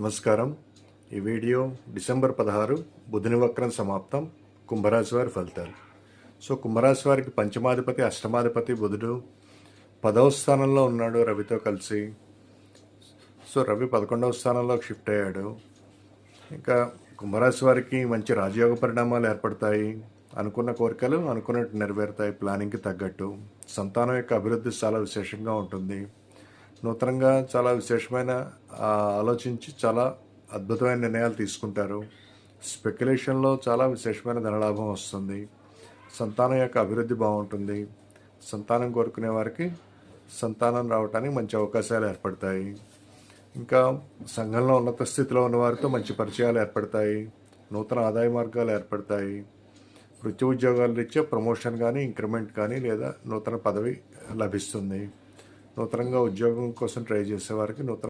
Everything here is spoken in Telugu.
నమస్కారం. ఈ వీడియో డిసెంబర్ పదహారు బుధుని వక్రం సమాప్తం కుంభరాశి వారి ఫలితాలు. సో కుంభరాశి వారికి పంచమాధిపతి అష్టమాధిపతి బుధుడు పదవ స్థానంలో ఉన్నాడు రవితో కలిసి. సో రవి పదకొండవ స్థానంలోకి షిఫ్ట్ అయ్యాడు. ఇంకా కుంభరాశి వారికి మంచి రాజయోగ పరిణామాలు ఏర్పడతాయి. అనుకున్న కోరికలు అనుకున్నట్టు నెరవేరుతాయి ప్లానింగ్కి తగ్గట్టు. సంతానం యొక్క అభివృద్ధి చాలా విశేషంగా ఉంటుంది. నూతనంగా చాలా విశేషమైన ఆలోచించి చాలా అద్భుతమైన నిర్ణయాలు తీసుకుంటారు. స్పెక్యులేషన్లో చాలా విశేషమైన ధనలాభం వస్తుంది. సంతానం యొక్క అభివృద్ధి బాగుంటుంది. సంతానం కోరుకునే వారికి సంతానం రావడానికి మంచి అవకాశాలు ఏర్పడతాయి. ఇంకా సంఘంలో ఉన్నత స్థితిలో ఉన్న వారితో మంచి పరిచయాలు ఏర్పడతాయి. నూతన ఆదాయ మార్గాలు ఏర్పడతాయి. వృత్తి ఉద్యోగాలు ఇచ్చే ప్రమోషన్ కానీ ఇంక్రిమెంట్ కానీ లేదా నూతన పదవి లభిస్తుంది. నూతనంగా ఉద్యోగం కోసం ట్రై చేసే వారికి నూతన